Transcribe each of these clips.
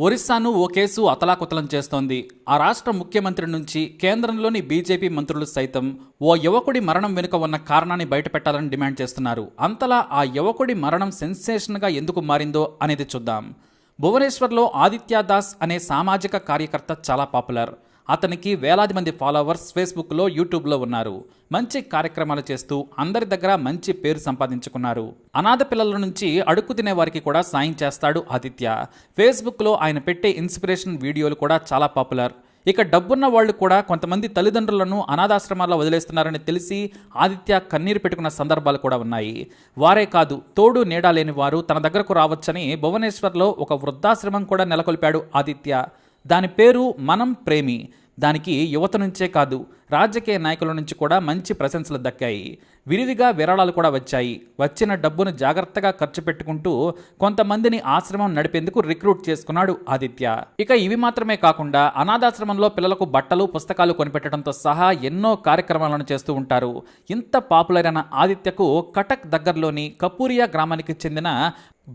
ఒరిస్సాను ఓ case అతలాకుతలం చేస్తోంది. ఆ రాష్ట్ర ముఖ్యమంత్రి నుంచి కేంద్రంలోని బీజేపీ మంత్రులు సైతం ఓ యువకుడి మరణం వెనుక ఉన్న కారణాన్ని బయటపెట్టాలని డిమాండ్ చేస్తున్నారు. అంతలా ఆ యువకుడి మరణం సెన్సేషన్గా ఎందుకు మారిందో అనేది చూద్దాం. భువనేశ్వర్లో ఆదిత్య దాస్ అనే సామాజిక కార్యకర్త చాలా పాపులర్. అతనికి వేలాది మంది ఫాలోవర్స్ ఫేస్బుక్లో యూట్యూబ్లో ఉన్నారు. మంచి కార్యక్రమాలు చేస్తూ అందరి దగ్గర మంచి పేరు సంపాదించుకున్నారు. అనాథ పిల్లల నుంచి అడుక్కు తినే వారికి కూడా సాయం చేస్తాడు ఆదిత్య. ఫేస్బుక్లో ఆయన పెట్టే ఇన్స్పిరేషన్ వీడియోలు కూడా చాలా పాపులర్. ఇక డబ్బున్న వాళ్ళు కూడా కొంతమంది తల్లిదండ్రులను అనాథాశ్రమాల్లో వదిలేస్తున్నారని తెలిసి ఆదిత్య కన్నీరు పెట్టుకున్న సందర్భాలు కూడా ఉన్నాయి. వారే కాదు తోడు నీడా లేని వారు తన దగ్గరకు రావచ్చని భువనేశ్వర్లో ఒక వృద్ధాశ్రమం కూడా నెలకొల్పాడు ఆదిత్య. దాని పేరు మనం ప్రేమి. దానికి యువత నుంచే కాదు రాజకీయ నాయకుల నుంచి కూడా మంచి ప్రశంసలు దక్కాయి. విరివిగా విరాళాలు కూడా వచ్చాయి. వచ్చిన డబ్బును జాగ్రత్తగా ఖర్చు పెట్టుకుంటూ కొంతమందిని ఆశ్రమం నడిపేందుకు రిక్రూట్ చేసుకున్నాడు ఆదిత్య. ఇక ఇవి మాత్రమే కాకుండా అనాథాశ్రమంలో పిల్లలకు బట్టలు పుస్తకాలు కొనిపెట్టడంతో సహా ఎన్నో కార్యక్రమాలను చేస్తూ ఉంటారు. ఇంత పాపులర్ అయిన ఆదిత్యకు కటక్ దగ్గరలోని కపూరియా గ్రామానికి చెందిన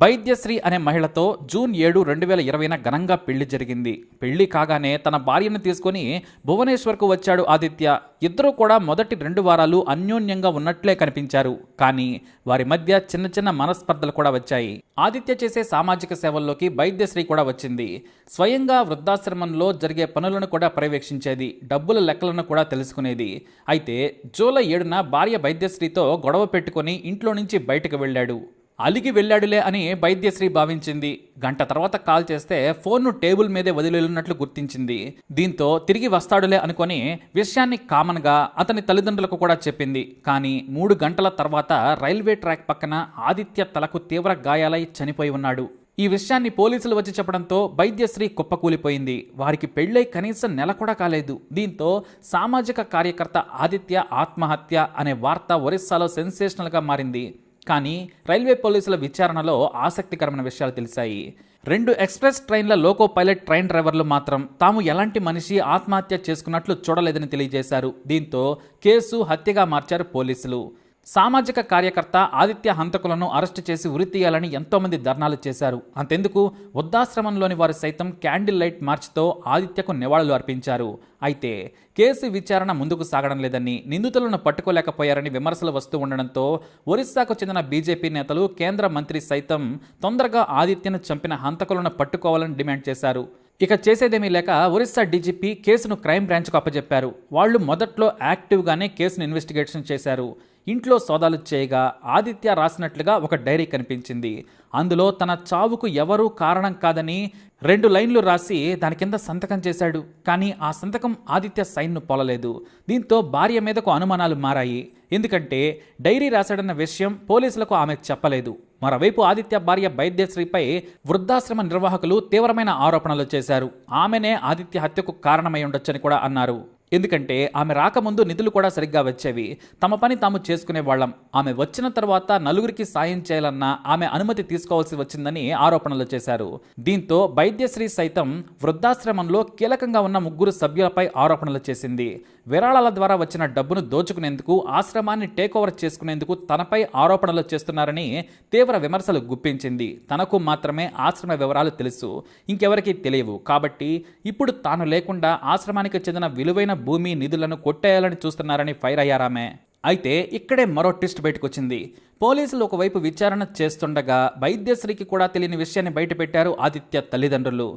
వైద్యశ్రీ అనే మహిళతో జూన్ ఏడు రెండు వేల ఇరవైన ఘనంగా పెళ్ళి జరిగింది. పెళ్ళి కాగానే తన భార్యను తీసుకొని భువనేశ్వర్కు వచ్చాడు ఆదిత్య. ఇద్దరూ కూడా మొదటి రెండు వారాలు అన్యోన్యంగా ఉన్నట్లే కనిపించారు. కానీ వారి మధ్య చిన్న చిన్న మనస్పర్ధలు కూడా వచ్చాయి. ఆదిత్య చేసే సామాజిక సేవల్లోకి వైద్యశ్రీ కూడా వచ్చింది. స్వయంగా వృద్ధాశ్రమంలో జరిగే పనులను కూడా పర్యవేక్షించేది డబ్బుల లెక్కలను కూడా తెలుసుకునేది. అయితే జూలై ఏడున భార్య వైద్యశ్రీతో గొడవ పెట్టుకొని ఇంట్లో నుంచి బయటకు వెళ్ళాడు. అలిగి వెళ్ళాడులే అని వైద్యశ్రీ భావించింది. గంట తర్వాత కాల్ చేస్తే ఫోన్ను టేబుల్ మీదే వదిలినట్లు గుర్తించింది. దీంతో తిరిగి వస్తాడులే అనుకొని విషయాన్ని కామన్గా అతని తల్లిదండ్రులకు కూడా చెప్పింది. కానీ మూడు గంటల తర్వాత రైల్వే ట్రాక్ పక్కన ఆదిత్య తలకు తీవ్ర గాయాలై చనిపోయి ఉన్నాడు. ఈ విషయాన్ని పోలీసులు వచ్చి చెప్పడంతో వైద్యశ్రీ కుప్పకూలిపోయింది. వారికి పెళ్ళై కనీసం నెల కూడా కాలేదు. దీంతో సామాజిక కార్యకర్త ఆదిత్య ఆత్మహత్య అనే వార్త ఒరిస్సాలో సెన్సేషనల్గా మారింది. కానీ రైల్వే పోలీసుల విచారణలో ఆసక్తికరమైన విషయాలు తెలిసాయి రెండు ఎక్స్ప్రెస్ ట్రైన్ల లోకో పైలట్ ట్రైన్ డ్రైవర్లు మాత్రం తాము ఎలాంటి మనిషి ఆత్మహత్య చేసుకున్నట్లు చూడలేదని తెలియజేశారు. దీంతో కేసు హత్యగా మార్చారు పోలీసులు. సామాజిక కార్యకర్త ఆదిత్య హంతకులను అరెస్టు చేసి ఉరి తీయాలని ఎంతోమంది ధర్నాలు చేశారు. అంతెందుకు? వృద్ధాశ్రమంలోని వారు సైతం క్యాండిల్ లైట్ మార్చ్తో ఆదిత్యకు నివాళులు అర్పించారు. అయితే కేసు విచారణ ముందుకు సాగడం లేదని నిందితులను పట్టుకోలేకపోయారని విమర్శలు వస్తూ ఉండడంతో ఒరిస్సాకు చెందిన బీజేపీ నేతలు కేంద్ర మంత్రి సైతం తొందరగా ఆదిత్యను చంపిన హంతకులను పట్టుకోవాలని డిమాండ్ చేశారు. ఇక చేసేదేమీ లేక ఒరిస్సా డీజీపీ కేసును క్రైమ్ బ్రాంచ్కు అప్పచెప్పారు వాళ్ళు మొదట్లో యాక్టివ్గానే కేసును ఇన్వెస్టిగేషన్ చేశారు. ఇంట్లో సోదాలు చేయగా ఆదిత్య రాసినట్లుగా ఒక డైరీ కనిపించింది. అందులో తన చావుకు ఎవరూ కారణం కాదని రెండు లైన్లు రాసి దాని కింద సంతకం చేశాడు. కానీ ఆ సంతకం ఆదిత్య సైన్ను పోలలేదు. దీంతో భార్య మీదకు అనుమానాలు మారాయి. ఎందుకంటే డైరీ రాశాడన్న విషయం పోలీసులకు ఆమె చెప్పలేదు. మరోవైపు ఆదిత్య భార్య వైద్యశ్రీపై వృద్ధాశ్రమ నిర్వాహకులు తీవ్రమైన ఆరోపణలు చేశారు. ఆమెనే ఆదిత్య హత్యకు కారణమై ఉండొచ్చని కూడా అన్నారు. ఎందుకంటే ఆమె రాకముందు నిధులు కూడా సరిగ్గా వచ్చేవి. తమ పని తాము చేసుకునే వాళ్ళం. ఆమె వచ్చిన తర్వాత నలుగురికి సాయం చేయాలన్న ఆమె అనుమతి తీసుకోవాల్సి వచ్చిందని ఆరోపణలు చేశారు. దీంతో వైద్యశ్రీ సైతం వృద్ధాశ్రమంలో కీలకంగా ఉన్న ముగ్గురు సభ్యులపై ఆరోపణలు చేసింది. విరాళాల ద్వారా వచ్చిన డబ్బును దోచుకునేందుకు ఆశ్రమాన్ని టేక్ ఓవర్ చేసుకునేందుకు తనపై ఆరోపణలు చేస్తున్నారని తీవ్ర విమర్శలు గుప్పించింది. తనకు మాత్రమే ఆశ్రమ వివరాలు తెలుసు ఇంకెవరికీ తెలియవు. కాబట్టి ఇప్పుడు తాను లేకుండా ఆశ్రమానికి చెందిన విలువైన భూమి నిధులను కొట్టేయాలని చూస్తున్నారని ఫైర్ అయ్యారామె అయితే ఇక్కడే మరో ట్విస్ట్ బయటకొచ్చింది. పోలీసులు ఒకవైపు విచారణ చేస్తుండగా వైద్యశ్రీకి కూడా తెలియని విషయాన్ని బయటపెట్టారు ఆదిత్య తల్లిదండ్రులు.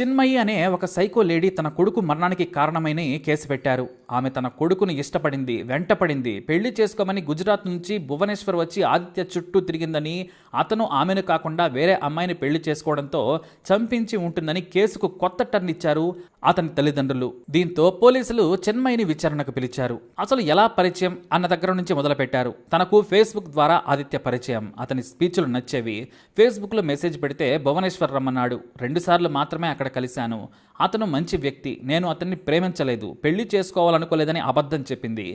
చిన్మయి అనే ఒక సైకో లేడీ తన కొడుకు మరణానికి కారణమైన కేసు పెట్టారు. ఆమె తన కొడుకును ఇష్టపడింది వెంటపడింది. పెళ్ళి చేసుకోమని గుజరాత్ నుంచి భువనేశ్వర్ వచ్చి ఆదిత్య చుట్టూ తిరిగిందని అతను ఆమెను కాకుండా వేరే అమ్మాయిని పెళ్ళి చేసుకోవడంతో చంపించి ఉంటుందని కేసుకు కొత్త టర్న్ ఇచ్చారు అతని తల్లిదండ్రులు. దీంతో పోలీసులు చిన్మయిని విచారణకు పిలిచారు. అసలు ఎలా పరిచయం అన్న దగ్గర నుంచి మొదలుపెట్టారు. తనకు ఫేస్బుక్ ద్వారా ఆదిత్య పరిచయం. అతని స్పీచ్లు నచ్చేవి. ఫేస్బుక్లో మెసేజ్ పెడితే భువనేశ్వర్ రమ్మన్నాడు. రెండుసార్లు మాత్రమే అక్కడ అక్కడ కలిశాను. అతను మంచి వ్యక్తి నేను అతన్ని ప్రేమించలేదు పెళ్ళి చేసుకోవాలనుకోలేదని అబద్ధం చెప్పింది.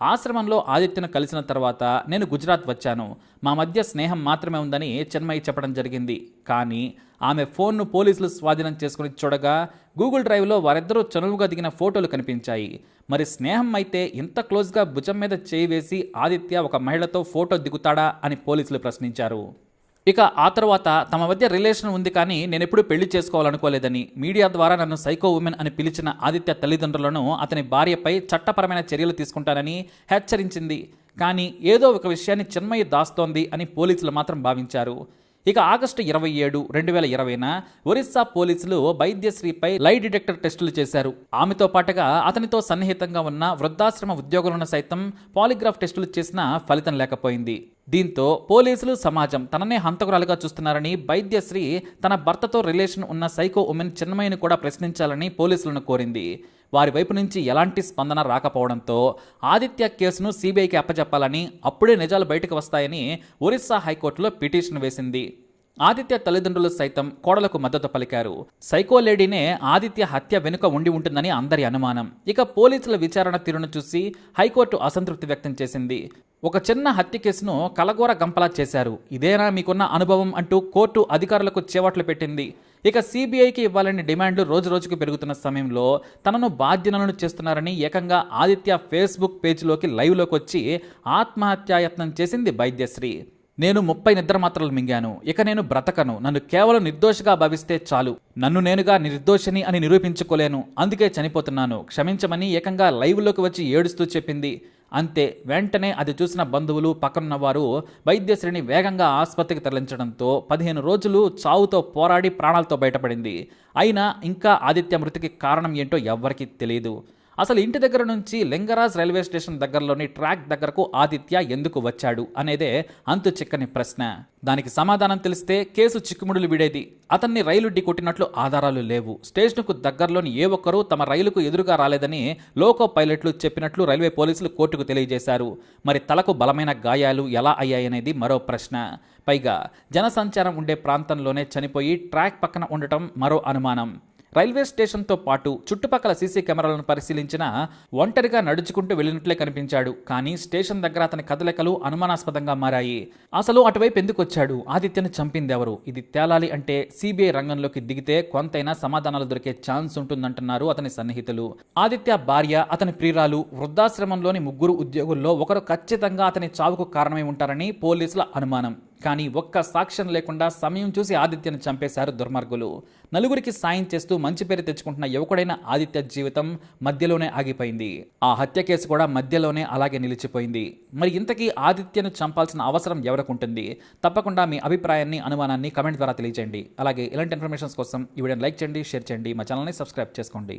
ఆశ్రమంలో ఆదిత్యను కలిసిన తర్వాత నేను గుజరాత్ వచ్చాను. మా మధ్య స్నేహం మాత్రమే ఉందని చెన్మయ్య చెప్పడం జరిగింది. కానీ ఆమె ఫోన్ను పోలీసులు స్వాధీనం చేసుకుని చూడగా గూగుల్ డ్రైవ్లో వారిద్దరూ చనువుగా దిగిన ఫోటోలు కనిపించాయి. మరి స్నేహం అయితే ఇంత క్లోజ్గా భుజం మీద చేయి వేసి ఆదిత్య ఒక మహిళతో ఫోటో దిగుతాడా అని పోలీసులు ప్రశ్నించారు. ఇక ఆ తర్వాత తమ మధ్య రిలేషన్ ఉంది కానీ నేను ఎప్పుడూ పెళ్ళి చేసుకోవాలనుకోలేదని మీడియా ద్వారా నన్ను సైకో ఉమెన్ అని పిలిచిన ఆదిత్య తల్లిదండ్రులను అతని భార్యపై చట్టపరమైన చర్యలు తీసుకుంటానని హెచ్చరించింది. కానీ ఏదో ఒక విషయాన్ని చిన్మయి దాస్తోంది అని పోలీసులు మాత్రం భావించారు. ఇక ఆగస్టు ఇరవై ఏడు రెండు వేల ఇరవైన ఒరిస్సా పోలీసులు వైద్యశ్రీపై లై డిటెక్టర్ టెస్టులు చేశారు. ఆమెతో పాటుగా అతనితో సన్నిహితంగా ఉన్న వృద్ధాశ్రమ ఉద్యోగులను సైతం పాలిగ్రాఫ్ టెస్టులు చేసిన ఫలితం లేకపోయింది. దీంతో పోలీసులు సమాజం తననే హంతకురాలుగా చూస్తున్నారని వైద్యశ్రీ తన భర్తతో రిలేషన్ ఉన్న సైకో ఉమెన్ చిన్మయిని కూడా ప్రశ్నించాలని పోలీసులను కోరింది. వారి వైపు నుంచి ఎలాంటి స్పందన రాకపోవడంతో ఆదిత్య కేసును సీబీఐకి అప్పచెప్పాలని అప్పుడే నిజాలు బయటకు వస్తాయని ఒరిస్సా హైకోర్టులో పిటిషన్ వేసింది. ఆదిత్య తల్లిదండ్రులు సైతం కోడలకు మద్దతు పలికారు. సైకో లేడీనే ఆదిత్య హత్య వెనుక ఉండి ఉంటుందని అందరి అనుమానం. ఇక పోలీసుల విచారణ తీరును చూసి హైకోర్టు అసంతృప్తి వ్యక్తం చేసింది. ఒక చిన్న హత్య కేసును కలగోర గంపలా చేశారు. ఇదేనా మీకున్న అనుభవం అంటూ కోర్టు అధికారులకు చేవట్లు పెట్టింది. ఇక సిబిఐకి ఇవ్వాలని డిమాండ్లు రోజు రోజుకు పెరుగుతున్న సమయంలో తనను బాధ్యతలను చేస్తున్నారని ఏకంగా ఆదిత్య ఫేస్బుక్ పేజ్లోకి లైవ్లోకి వచ్చి ఆత్మహత్యాయత్నం చేసింది వైద్యశ్రీ. నేను ముప్పై నిద్ర మాత్రలు మింగాను. ఇక నేను బ్రతకను. నన్ను కేవలం నిర్దోషిగా భావిస్తే చాలు. నన్ను నేనుగా నిర్దోషిని అని నిరూపించుకోలేను. అందుకే చనిపోతున్నాను. క్షమించమని ఏకంగా లైవ్లోకి వచ్చి ఏడుస్తూ చెప్పింది అంతే. వెంటనే అది చూసిన బంధువులు పక్కనున్నవారు వైద్యశ్రీని వేగంగా ఆసుపత్రికి తరలించడంతో పదిహేను రోజులు చావుతో పోరాడి ప్రాణాలతో బయటపడింది. అయినా ఇంకా ఆదిత్య మృతికి కారణం ఏంటో ఎవ్వరికీ తెలియదు అసలు ఇంటి దగ్గర నుంచి లింగరాజ్ రైల్వే స్టేషన్ దగ్గరలోని ట్రాక్ దగ్గరకు ఆదిత్య ఎందుకు వచ్చాడు అనేదే అంతు చిక్కని ప్రశ్న. దానికి సమాధానం తెలిస్తే కేసు చిక్కుముడులు విడేది. అతన్ని రైలు ఢీకొట్టినట్లు ఆధారాలు లేవు. స్టేషన్కు దగ్గరలోని ఏ ఒక్కరూ తమ రైలుకు ఎదురుగా రాలేదని లోకో పైలట్లు చెప్పినట్లు రైల్వే పోలీసులు కోర్టుకు తెలియజేశారు. మరి తలకు బలమైన గాయాలు ఎలా అయ్యాయనేది మరో ప్రశ్న. పైగా జనసంచారం ఉండే ప్రాంతంలోనే చనిపోయి ట్రాక్ పక్కన ఉండటం మరో అనుమానం. రైల్వే స్టేషన్తో పాటు చుట్టుపక్కల సీసీ కెమెరాలను పరిశీలించిన ఒంటరిగా నడుచుకుంటూ వెళ్ళినట్లే కనిపించాడు. కానీ స్టేషన్ దగ్గర అతని కదలికలు అనుమానాస్పదంగా మారాయి. అసలు అటువైపు ఎందుకొచ్చాడు ఆదిత్యను చంపింది ఎవరు? ఇది తేలాలి అంటే సిబిఐ రంగంలోకి దిగితే కొంతైనా సమాధానాలు దొరికే ఛాన్స్ ఉంటుందంటున్నారు అతని సన్నిహితులు. ఆదిత్య భార్య అతని ప్రియురాలు వృద్ధాశ్రమంలోని ముగ్గురు ఉద్యోగుల్లో ఒకరు ఖచ్చితంగా అతని చావుకు కారణమై ఉంటారని పోలీసుల అనుమానం. కానీ ఒక్క సాక్ష్యం లేకుండా సమయం చూసి ఆదిత్యను చంపేశారు దుర్మార్గులు. నలుగురికి సాయం చేస్తూ మంచి పేరు తెచ్చుకుంటున్న యువకుడైన ఆదిత్య జీవితం మధ్యలోనే ఆగిపోయింది. ఆ హత్య కేసు కూడా మధ్యలోనే అలాగే నిలిచిపోయింది. మరి ఇంతకీ ఆదిత్యను చంపాల్సిన అవసరం ఎవరికి ఉంటుంది తప్పకుండా మీ అభిప్రాయాన్ని అనుమానాన్ని కమెంట్ ద్వారా తెలియజేయండి అలాగే ఇలాంటి ఇన్ఫర్మేషన్స్ కోసం ఈ వీడియోని లైక్ చేయండి షేర్ చేయండి. మా ఛానల్ని సబ్స్క్రైబ్ చేసుకోండి.